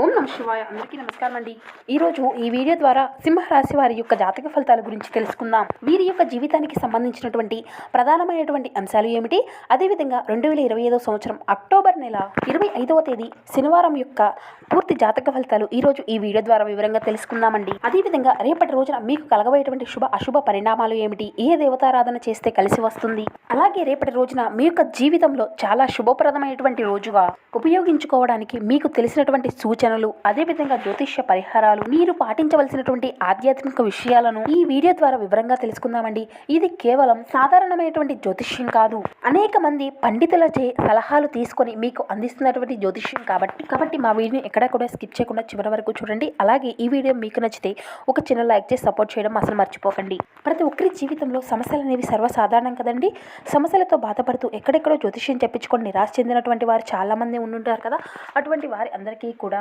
ఓం నమ శివాయ. అందరికీ నమస్కారం అండి. ఈరోజు ఈ వీడియో ద్వారా సింహరాశి వారి యొక్క జాతక ఫలితాల గురించి తెలుసుకుందాం. వీరి యొక్క జీవితానికి సంబంధించినటువంటి ప్రధానమైనటువంటి అంశాలు ఏమిటి? అదేవిధంగా రెండు వేల ఇరవై ఐదో సంవత్సరం అక్టోబర్ నెల ఇరవై ఐదవ తేదీ శనివారం యొక్క పూర్తి జాతక ఫలితాలు ఈరోజు ఈ వీడియో ద్వారా వివరంగా తెలుసుకుందామండి. అదేవిధంగా రేపటి రోజున మీకు కలగబోయేటువంటి శుభ అశుభ పరిణామాలు ఏమిటి? ఏ దేవతారాధన చేస్తే కలిసి వస్తుంది? అలాగే రేపటి రోజున మీ యొక్క జీవితంలో చాలా శుభప్రదమైనటువంటి రోజుగా ఉపయోగించుకోవడానికి మీకు తెలిసినటువంటి సూచన సూచనలు అదేవిధంగా జ్యోతిష్య పరిహారాలు మీరు పాటించవలసినటువంటి ఆధ్యాత్మిక విషయాలను ఈ వీడియో ద్వారా వివరంగా తెలుసుకుందామండి. ఇది కేవలం సాధారణమైనటువంటి జ్యోతిష్యం కాదు. అనేక మంది పండితులచే సలహాలు తీసుకొని మీకు అందిస్తున్నటువంటి జ్యోతిష్యం కాబట్టి కాబట్టి మా వీడియో ఎక్కడా కూడా స్కిప్ చేయకుండా చివరి వరకు చూడండి. అలాగే ఈ వీడియో మీకు నచ్చితే ఒక చిన్న లైక్ చేసి సపోర్ట్ చేయడం అసలు మర్చిపోకండి. ప్రతి ఒక్కరి జీవితంలో సమస్యలు అనేవి సర్వసాధారణం కదండి. సమస్యలతో బాధపడుతూ ఎక్కడెక్కడో జ్యోతిష్యం చెప్పించుకొని నిరాశ చెందినటువంటి వారు చాలా మంది ఉండుంటారు కదా. అటువంటి వారి అందరికీ కూడా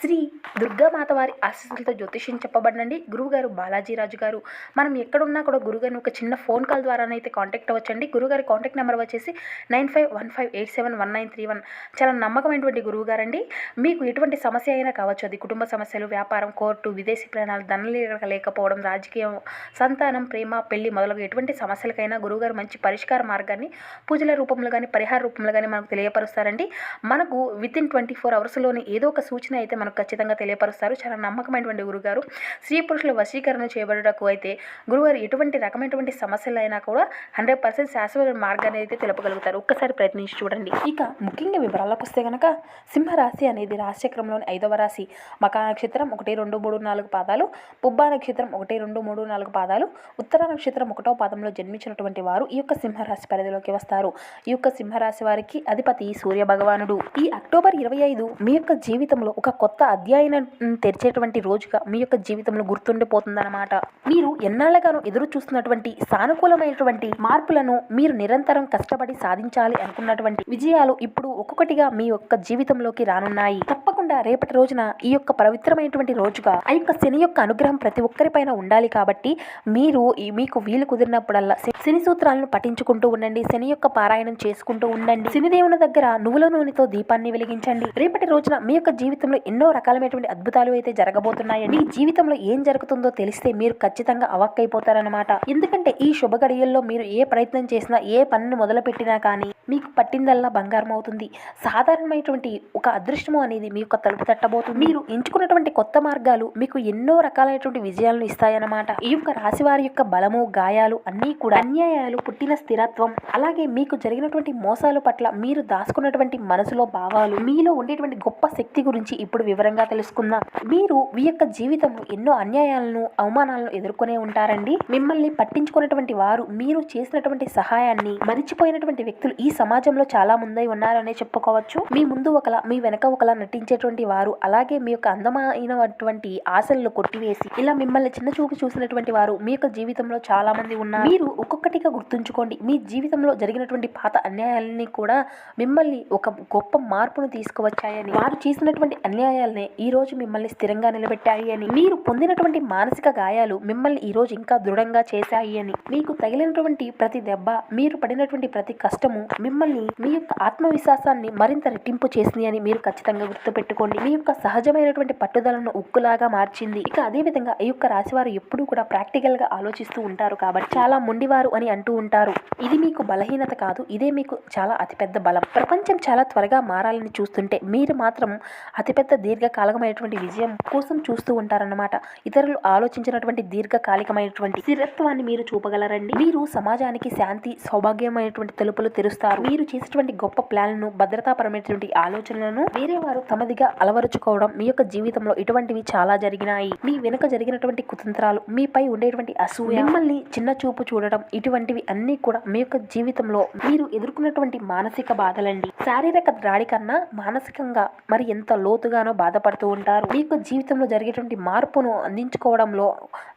శ్రీ దుర్గామాత వారి ఆశీస్సులతో జ్యోతిష్యం చెప్పబడినండి గురువుగారు బాలాజీరాజు గారు. మనం ఎక్కడున్నా కూడా గురుగారిని ఒక చిన్న ఫోన్ కాల్ ద్వారానైతే కాంటాక్ట్ అవ్వచ్చండి. గురుగారి కాంటాక్ట్ నెంబర్ వచ్చేసి nine five one five eight seven one nine three one. చాలా నమ్మకమైనటువంటి గురువుగారండి. మీకు ఎటువంటి సమస్య అయినా కావచ్చు అది కుటుంబ సమస్యలు వ్యాపారం కోర్టు విదేశీ ప్రయాణాలు ధనలేక లేకపోవడం రాజకీయం సంతానం ప్రేమ పెళ్ళి మొదలగు ఎటువంటి సమస్యలకైనా గురువుగారు మంచి పరిష్కార మార్గాన్ని పూజల రూపంలో కానీ పరిహార రూపంలో కానీ మనకు తెలియపరుస్తారండి. మనకు విత్ ఇన్ ట్వంటీ ఫోర్ అవర్స్లోనే ఏదో ఒక సూచన అయితే మనకు ఖచ్చితంగా తెలియపరుస్తారు. చాలా నమ్మకమైనటువంటి గురుగారు. స్త్రీ పురుషుల వశీకరణ చేయబడటకు అయితే గురుగారు ఎటువంటి రకమైనటువంటి సమస్యలు అయినా కూడా హండ్రెడ్ పర్సెంట్ శాశ్వత మార్గాన్ని అయితే తెలుపగలుగుతారు. ఒక్కసారి ప్రయత్నించి చూడండి. ఇక ముఖ్యంగా వివరాలకు వస్తే కనుక సింహరాశి అనేది రాశిచక్రంలోని ఐదవ రాశి. మకా నక్షత్రం ఒకటి రెండు మూడు నాలుగు పాదాలు. పుబ్బా నక్షత్రం ఒకటి రెండు మూడు నాలుగు పాదాలు. ఉత్తర నక్షత్రం ఒకటో పాదంలో జన్మించినటువంటి వారు ఈ యొక్క సింహరాశి పరిధిలోకి వస్తారు. ఈ యొక్క సింహరాశి వారికి అధిపతి సూర్య భగవానుడు ఈ అక్టోబర్ ఇరవై ఐదు మీ యొక్క జీవితంలో ఒక కొత్త అధ్యాయం తెరిచేటువంటి రోజుగా మీ యొక్క జీవితంలో గుర్తుండిపోతుందన్నమాట. మీరు ఎన్నాళ్ళగానో ఎదురు చూస్తున్నటువంటి సానుకూలమైనటువంటి మార్పులను మీరు నిరంతరం కష్టపడి సాధించాలి అనుకున్నటువంటి విజయాలు ఇప్పుడు ఒక్కొక్కటిగా మీ యొక్క జీవితంలోకి రానున్నాయి. తప్పకుండా రేపటి రోజున ఈ యొక్క పవిత్రమైనటువంటి రోజుగా ఆ యొక్క శని యొక్క అనుగ్రహం ప్రతి ఒక్కరిపైన ఉండాలి కాబట్టి మీరు ఈ మీకు వీలు కుదిరినప్పుడల్లా శని సూత్రాలను పఠించుకుంటూ ఉండండి. శని యొక్క పారాయణం చేసుకుంటూ ఉండండి. శనిదేవుని దగ్గర నువ్వుల నూనెతో దీపాన్ని వెలిగించండి. రేపటి రోజున మీ యొక్క జీవితం జీవితంలో ఎన్నో రకాలమైనటువంటి అద్భుతాలు అయితే జరగబోతున్నాయి మీ జీవితంలో ఏం జరుగుతుందో తెలిస్తే మీరు ఖచ్చితంగా అవక్కైపోతారనమాట ఎందుకంటే ఈ శుభ గడియల్లో మీరు ఏ ప్రయత్నం చేసినా ఏ పనిని మొదలుపెట్టినా కానీ మీకు పట్టిందల్లా బంగారం అవుతుంది. సాధారణమైనటువంటి ఒక అదృష్టము అనేది మీ యొక్క తలుపు తట్టబోతుంది. మీరు ఎంచుకున్నటువంటి కొత్త మార్గాలు మీకు ఎన్నో రకాలైనటువంటి విజయాలను ఇస్తాయన్నమాట. ఈ యొక్క రాశి వారి యొక్క బలము గాయాలు అన్నీ కూడా అన్యాయాలు పుట్టిన స్థిరత్వం అలాగే మీకు జరిగినటువంటి మోసాల పట్ల మీరు దాచుకున్నటువంటి మనసులో భావాలు మీలో ఉండేటువంటి గొప్ప శక్తి గురించి ఇప్పుడు వివరంగా తెలుసుకుందాం. మీరు మీ యొక్క జీవితంలో ఎన్నో అన్యాయాలను అవమానాలను ఎదుర్కొనే ఉంటారండి. మిమ్మల్ని పట్టించుకున్నటువంటి వారు మీరు చేసినటువంటి సహాయాన్ని మరిచిపోయినటువంటి వ్యక్తులు ఈ సమాజంలో చాలా ముందై ఉన్నారనే చెప్పుకోవచ్చు. మీ ముందు ఒకలా మీ వెనక ఒకలా నటించేటువంటి వారు అలాగే మీ యొక్క అందమైనటువంటి ఆశలను కొట్టివేసి ఇలా మిమ్మల్ని చిన్న చూపు చూసినటువంటి వారు మీ యొక్క జీవితంలో చాలా మంది ఉన్నారు. మీరు ఒక్కొక్కటిగా గుర్తుంచుకోండి. మీ జీవితంలో జరిగినటువంటి పాత అన్యాయాలని కూడా మిమ్మల్ని ఒక గొప్ప మార్పును తీసుకువచ్చాయని. వారు చేసినటువంటి అన్యాయాలనే ఈ రోజు మిమ్మల్ని స్థిరంగా నిలబెట్టాయి అని. మీరు పొందినటువంటి మానసిక గాయాలు మిమ్మల్ని ఈరోజు ఇంకా దృఢంగా చేశాయి అని. మీకు తగిలినటువంటి ప్రతి దెబ్బ మీరు పడినటువంటి ప్రతి కష్టము మిమ్మల్ని మీ యొక్క ఆత్మవిశ్వాసాన్ని మరింత రెట్టింపు చేసింది అని మీరు ఖచ్చితంగా గుర్తుపెట్టుకోండి. మీ యొక్క సహజమైనటువంటి పట్టుదలను ఉక్కులాగా మార్చింది. ఇక అదే విధంగా ఈ యొక్క రాశివారు ఎప్పుడూ కూడా ప్రాక్టికల్గా ఆలోచిస్తూ ఉంటారు కాబట్టి చాలా మొండివారు అని అంటూ ఉంటారు. ఇది మీకు బలహీనత కాదు. ఇదే మీకు చాలా అతిపెద్ద బలం. ప్రపంచం చాలా త్వరగా మారాలని చూస్తుంటే మీరు మాత్రం అతి అతిపెద్ద దీర్ఘకాలికమైనటువంటి విజయం కోసం చూస్తూ ఉంటారన్నమాట. ఇతరులు ఆలోచించినటువంటి దీర్ఘకాలికమైనటువంటి స్థిరత్వాన్ని మీరు చూపగలరండి. మీరు సమాజానికి శాంతి సౌభాగ్యమైనటువంటి తలుపులు తెరుస్తారు. మీరు చేసేటువంటి గొప్ప ప్లాన్లను భద్రతాపరమైనటువంటి ఆలోచనలను వేరే వారు తమదిగా అలవరుచుకోవడం మీ యొక్క జీవితంలో ఇటువంటివి చాలా జరిగినాయి. మీ వెనుక జరిగినటువంటి కుతంత్రాలు మీపై ఉండేటువంటి అసూయ మిమ్మల్ని చిన్న చూపు చూడడం ఇటువంటివి అన్ని కూడా మీ యొక్క జీవితంలో మీరు ఎదుర్కొన్నటువంటి మానసిక బాధలండి. శారీరక దాడి కన్నా మానసికంగా మరి ఎంత లోతుగానో బాధపడుతూ ఉంటారు. మీ యొక్క జీవితంలో జరిగేటువంటి మార్పును అందించుకోవడంలో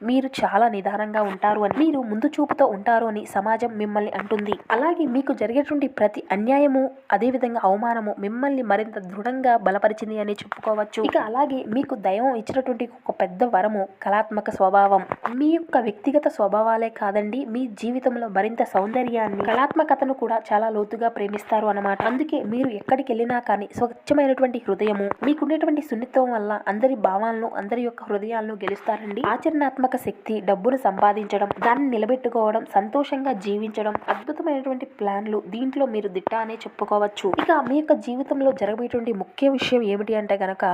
మీరు చాలా నిదానంగా ఉంటారు అని మీరు ముందు చూపుతో ఉంటారు అని సమాజం మిమ్మల్ని అంటుంది. అలాగే మీకు జరిగేటువంటి ప్రతి అన్యాయము అదేవిధంగా అవమానము మిమ్మల్ని మరింత దృఢంగా బలపరిచింది అని చెప్పుకోవచ్చు. ఇక అలాగే మీకు దైవం ఇచ్చినటువంటి ఒక పెద్ద వరము కళాత్మక స్వభావం. మీ యొక్క వ్యక్తిగత స్వభావాలే కాదండి మీ జీవితంలో మరింత సౌందర్యాన్ని కళాత్మకతను కూడా చాలా లోతుగా ప్రేమిస్తారు అన్నమాట. అందుకే మీరు ఎక్కడికి వెళ్ళినా కానీ స్వచ్ఛమైనటువంటి హృదయము మీకుండేటువంటి సున్నితం వల్ల అందరి భావాలను అందరి యొక్క హృదయాలను గెలుస్తారండి. ఆచరణాత్మక శక్తి డబ్బును సంపాదించడం దాన్ని నిలబెట్టుకోవడం సంతోషంగా జీవించడం అద్భుతమైనటువంటి ప్లాన్లు దీంట్లో మీరు దిట్ట అనే చెప్పుకోవచ్చు. ఇక మీ యొక్క జీవితంలో జరగబోయేటువంటి ముఖ్య విషయం ఏమిటి అంటే గనక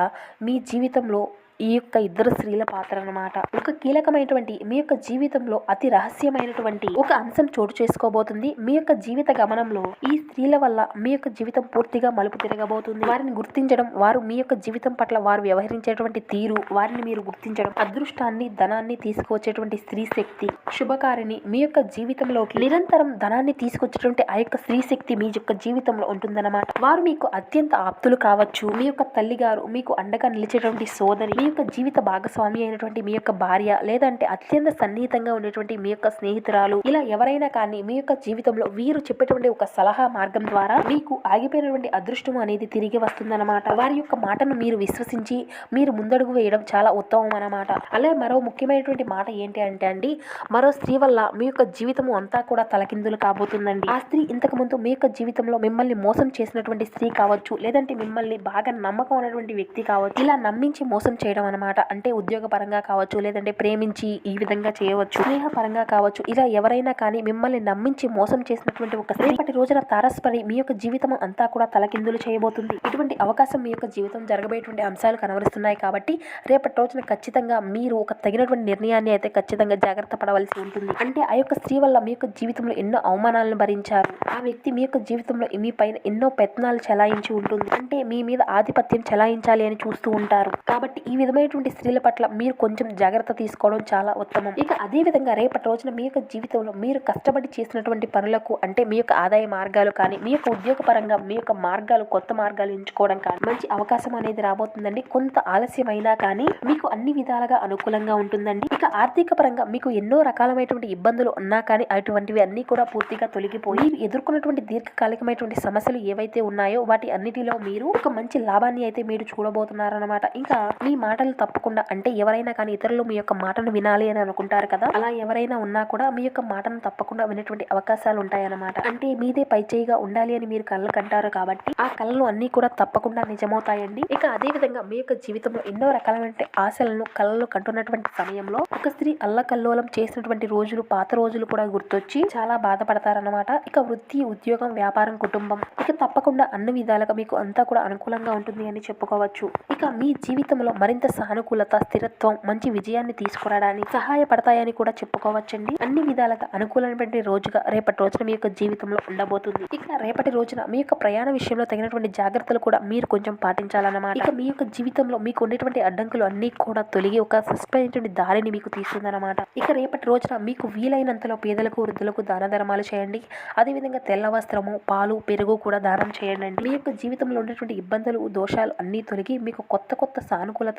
మీ జీవితంలో ఈ యొక్క ఇద్దరు స్త్రీల పాత్ర అన్నమాట. ఒక కీలకమైనటువంటి మీ యొక్క జీవితంలో అతి రహస్యమైనటువంటి ఒక అంశం చోటు చేసుకోబోతుంది. మీ యొక్క జీవిత గమనంలో ఈ స్త్రీల వల్ల మీ యొక్క జీవితం పూర్తిగా మలుపు తిరగబోతుంది. వారిని గుర్తించడం వారు మీ యొక్క జీవితం పట్ల వారు వ్యవహరించేటువంటి తీరు వారిని మీరు గుర్తించడం అదృష్టాన్ని ధనాన్ని తీసుకువచ్చేటువంటి స్త్రీ శక్తి శుభకారిని మీ యొక్క జీవితంలోకి నిరంతరం ధనాన్ని తీసుకొచ్చేటువంటి ఆ యొక్క స్త్రీ శక్తి మీ యొక్క జీవితంలో ఉంటుందన్నమాట. వారు మీకు అత్యంత ఆప్తులు కావచ్చు. మీ యొక్క తల్లిగారు మీకు అండగా నిలిచేటువంటి సోదరి మీ యొక్క జీవిత భాగస్వామి అయినటువంటి మీ యొక్క భార్య లేదంటే అత్యంత సన్నిహితంగా ఉండేటువంటి మీ యొక్క స్నేహితురాలు ఇలా ఎవరైనా కానీ మీ యొక్క జీవితంలో వీరు చెప్పేటువంటి ఒక సలహా మార్గం ద్వారా మీకు ఆగిపోయినటువంటి అదృష్టం అనేది తిరిగి వస్తుందన్నమాట. వారి యొక్క మాటను మీరు విశ్వసించి మీరు ముందడుగు వేయడం చాలా ఉత్తమం అన్నమాట. అలాగే మరో ముఖ్యమైనటువంటి మాట ఏంటి అంటే అండి మరో స్త్రీ వల్ల మీ యొక్క జీవితం అంతా కూడా తలకిందులు కాబోతుందండి. ఆ స్త్రీ ఇంతకు ముందు మీ యొక్క జీవితంలో మిమ్మల్ని మోసం చేసినటువంటి స్త్రీ కావచ్చు లేదంటే మిమ్మల్ని బాగా నమ్మకం ఉన్నటువంటి వ్యక్తి కావచ్చు ఇలా నమ్మించి మోసం చేయడం అనమాట అంటే ఉద్యోగ పరంగా కావచ్చు లేదంటే ప్రేమించి ఈ విధంగా చేయవచ్చు స్నేహ పరంగా కావచ్చు ఇలా ఎవరైనా కానీ మిమ్మల్ని నమ్మించి మోసం చేసినటువంటి ఒక రేపటి రోజున తారస్పరి మీ యొక్క జీవితం అంతా కూడా తలకిందులు చేయబోతుంది. ఇటువంటి అవకాశం మీ యొక్క జీవితం జరగబోయేటువంటి అంశాలు కనబరుస్తున్నాయి కాబట్టి రేపటి రోజున ఖచ్చితంగా మీరు ఒక తగినటువంటి నిర్ణయాన్ని అయితే ఖచ్చితంగా జాగ్రత్త పడవలసి ఉంటుంది. అంటే ఆ యొక్క స్త్రీ వల్ల మీ యొక్క జీవితంలో ఎన్నో అవమానాలను భరించారు. ఆ వ్యక్తి మీ యొక్క జీవితంలో మీ పైన ఎన్నో పెత్తనాలు చెలాయించి ఉంటుంది. అంటే మీ మీద ఆధిపత్యం చెలాయించాలి అని చూస్తూ ఉంటారు. కాబట్టి ఈ విధమైనటువంటి స్త్రీల పట్ల మీరు కొంచెం జాగ్రత్త తీసుకోవడం చాలా ఉత్తమం. ఇక అదే విధంగా రేపటి రోజున మీ యొక్క జీవితంలో మీరు కష్టపడి చేసినటువంటి పనులకు అంటే మీ యొక్క ఆదాయ మార్గాలు కానీ మీ యొక్క ఉద్యోగ పరంగా మీ యొక్క మార్గాలు కొత్త మార్గాలు ఎంచుకోవడం కానీ మంచి అవకాశం అనేది రాబోతుందండి. కొంత ఆలస్యమైనా కానీ మీకు అన్ని విధాలుగా అనుకూలంగా ఉంటుందండి. ఇక ఆర్థిక పరంగా మీకు ఎన్నో రకాలమైనటువంటి ఇబ్బందులు ఉన్నా కానీ అటువంటివి అన్ని కూడా పూర్తిగా తొలగిపోయి మీరు ఎదుర్కొన్నటువంటి దీర్ఘకాలికమైనటువంటి సమస్యలు ఏవైతే ఉన్నాయో వాటి అన్నిటిలో మీరు ఒక మంచి లాభాన్ని అయితే మీరు చూడబోతున్నారన్నమాట. ఇంకా మీ మాటలు తప్పకుండా అంటే ఎవరైనా కానీ ఇతరులు మీ యొక్క మాటను వినాలి అని అనుకుంటారు కదా? అలా ఎవరైనా ఉన్నా కూడా మీ యొక్క మాటను తప్పకుండా వినేటువంటి అవకాశాలు ఉంటాయన్నమాట. అంటే మీదే పైచేయిగా ఉండాలి అని మీరు కళ్ళు కంటారు కాబట్టి ఆ కళలు అన్ని కూడా తప్పకుండా నిజమవుతాయండి. ఇక అదే విధంగా మీ యొక్క జీవితంలో ఎన్నో రకాలైన ఆశలను కళలు కంటున్నటువంటి సమయంలో ఒక స్త్రీ అల్లకల్లోలం చేసినటువంటి రోజులు పాత రోజులు కూడా గుర్తొచ్చి చాలా బాధపడతారన్నమాట. ఇక వృత్తి ఉద్యోగం వ్యాపారం కుటుంబం ఇక తప్పకుండా అన్ని విధాలుగా మీకు అంతా కూడా అనుకూలంగా ఉంటుంది అని చెప్పుకోవచ్చు. ఇక మీ జీవితంలో మరింత సానుకూలత స్థిరత్వం మంచి విజయాన్ని తీసుకురావడానికి సహాయపడతాయని కూడా చెప్పుకోవచ్చండి. అన్ని విధాలుగా అనుకూలమైనటువంటి రోజుగా రేపటి రోజున మీ యొక్క జీవితంలో ఉండబోతుంది. ఇక రేపటి రోజున మీ యొక్క ప్రయాణ విషయంలో తగినటువంటి జాగ్రత్తలు కూడా మీరు కొంచెం పాటించాలన్నమాట. ఇక మీ యొక్క జీవితంలో మీకు ఉండేటువంటి అడ్డంకులు అన్ని కూడా తొలగి ఒక సస్పెండ్ దారిని మీకు తీస్తుందన్నమాట. ఇక రేపటి రోజున మీకు వీలైనంతలో పేదలకు వృద్ధులకు దాన ధర్మాలు చేయండి. అదేవిధంగా తెల్ల వస్త్రము పాలు పెరుగు కూడా దానం చేయండి. మీ యొక్క జీవితంలో ఉండేటువంటి ఇబ్బందులు దోషాలు అన్నీ తొలగి మీకు కొత్త కొత్త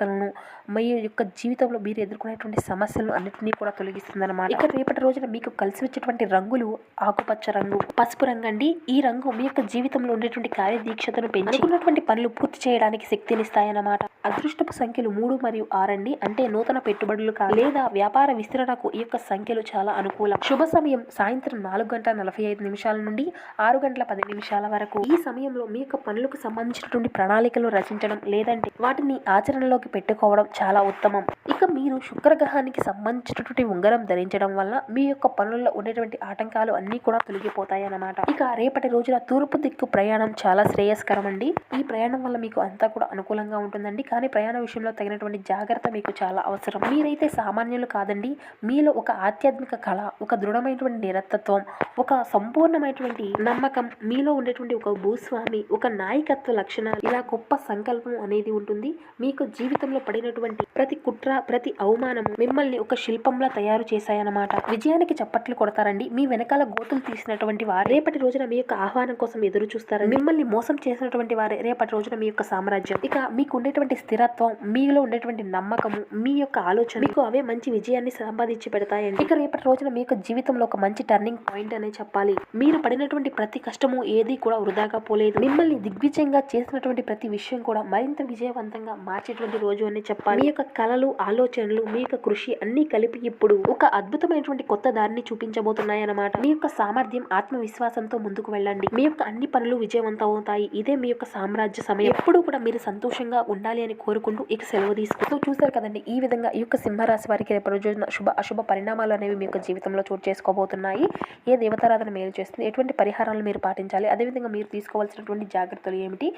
సానుకూలతలను మీ యొక్క జీవితంలో మీరు ఎదుర్కొనేటువంటి సమస్యలు అన్నిటినీ కూడా తొలగిస్తుందన్నమాట. ఇక రేపటి రోజున మీకు కలిసి వచ్చేటువంటి రంగులు ఆకుపచ్చ రంగు పసుపు రంగు అండి. ఈ రంగు మీ యొక్క జీవితంలో ఉండేటువంటి కార్యదీక్షతను పెంచి అనుకున్నటువంటి పనులు పూర్తి చేయడానికి శక్తినిస్తాయన్నమాట అదృష్టపు సంఖ్యలు మూడు మరియు ఆరండి. అంటే నూతన పెట్టుబడులు కా లేదా వ్యాపార విస్తరణకు ఈ యొక్క సంఖ్యలు చాలా అనుకూలం. శుభ సమయం సాయంత్రం నాలుగు గంటల నలభై ఐదు నిమిషాల నుండి ఆరు గంటల పది నిమిషాల వరకు. ఈ సమయంలో మీ యొక్క పనులకు సంబంధించినటువంటి ప్రణాళికలు రచించడం లేదంటే వాటిని ఆచరణలోకి పెట్టుకోవడం చాలా ఉత్తమం. ఇక మీరు శుక్రగ్రహానికి సంబంధించినటువంటి ఉంగరం ధరించడం వల్ల మీ యొక్క పనుల్లో ఉండేటువంటి ఆటంకాలు అన్నీ కూడా తొలగిపోతాయి అన్నమాట. ఇక రేపటి రోజున తూర్పు దిక్కు ప్రయాణం చాలా శ్రేయస్కరం అండి ఈ ప్రయాణం వల్ల మీకు అంతా కూడా అనుకూలంగా ఉంటుందండి. కానీ ప్రయాణ విషయంలో తగినటువంటి జాగ్రత్త మీకు చాలా అవసరం. మీరైతే సామాన్యులు కాదండి. మీలో ఒక ఆధ్యాత్మిక కళ ఒక దృఢమైనటువంటి నిరత్తత్వం ఒక సంపూర్ణమైనటువంటి నమ్మకం మీలో ఉండేటువంటి ఒక భూస్వామి ఒక నాయకత్వ లక్షణాలు ఇలా గొప్ప సంకల్పం అనేది ఉంటుంది. మీకు జీవితంలో పడినటువంటి ప్రతి కుట్ర ప్రతి అవమానము మిమ్మల్ని ఒక శిల్పంలా తయారు చేశాయన్నమాట. విజయానికి చప్పట్లు కొడతారండి. మీ వెనకాల గోతులు తీసినటువంటి వారు రేపటి రోజున మీ యొక్క ఆహ్వానం కోసం ఎదురు చూస్తారు మిమ్మల్ని మోసం చేసినటువంటి వారే రేపటి రోజున మీ యొక్క సామ్రాజ్యం. ఇక మీకు ఉండేటువంటి స్థిరత్వం మీలో ఉండేటువంటి నమ్మకము మీ యొక్క ఆలోచన మీకు అవే మంచి విజయాన్ని సంపాదించి పెడతాయండి. ఇక రేపటి రోజున మీ యొక్క జీవితంలో ఒక మంచి టర్నింగ్ పాయింట్ అనే చెప్పాలి. మీరు పడినటువంటి ప్రతి కష్టము ఏది కూడా వృధాగా పోలేదు. మిమ్మల్ని దిగ్విజయంగా చేసినటువంటి ప్రతి విషయం కూడా మరింత విజయవంతంగా మార్చేటువంటి రోజు అని చెప్పాలి. మీ యొక్క కళలు ఆలోచనలు మీ యొక్క కృషి అన్ని కలిపి ఇప్పుడు ఒక అద్భుతమైనటువంటి కొత్త దారిని చూపించబోతున్నాయి అన్నమాట మీ యొక్క సామర్థ్యం ఆత్మవిశ్వాసంతో ముందుకు వెళ్ళండి. మీ యొక్క అన్ని పనులు విజయవంతం అవుతాయి. ఇదే మీ యొక్క సామ్రాజ్య సమయం. ఎప్పుడు కూడా మీరు సంతోషంగా ఉండాలి అని కోరుకుంటూ ఇక సెలవు తీసుకుంటూ చూశారు కదండి ఈ విధంగా ఈ యొక్క సింహరాశి వారికి రేపటి రోజున శుభ అశుభ పరిణామాలు అనేవి మీ యొక్క జీవితంలో చోటు చేసుకోబోతున్నాయి. ఏ దేవతారాధన మేలు చేస్తుంది ఎటువంటి పరిహారాలు మీరు పాటించాలి అదేవిధంగా మీరు తీసుకోవాల్సినటువంటి జాగ్రత్తలు ఏమిటి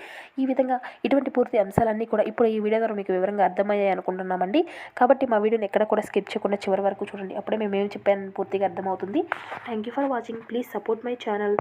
ఈ విధంగా ఇటువంటి పూర్తి అంశాలన్నీ కూడా ఇప్పుడు ఈ వీడియో ద్వారా మీకు వివరంగా అర్థమయ్యాయి అనుకుంటున్నామండి. కాబట్టి మా వీడియోని ఎక్కడ కూడా స్కిప్ చేయకుండా చివరి వరకు చూడండి అప్పుడే మేము ఏం చెప్పాను పూర్తిగా అర్థమవుతుంది. Thank you for watching please support my channel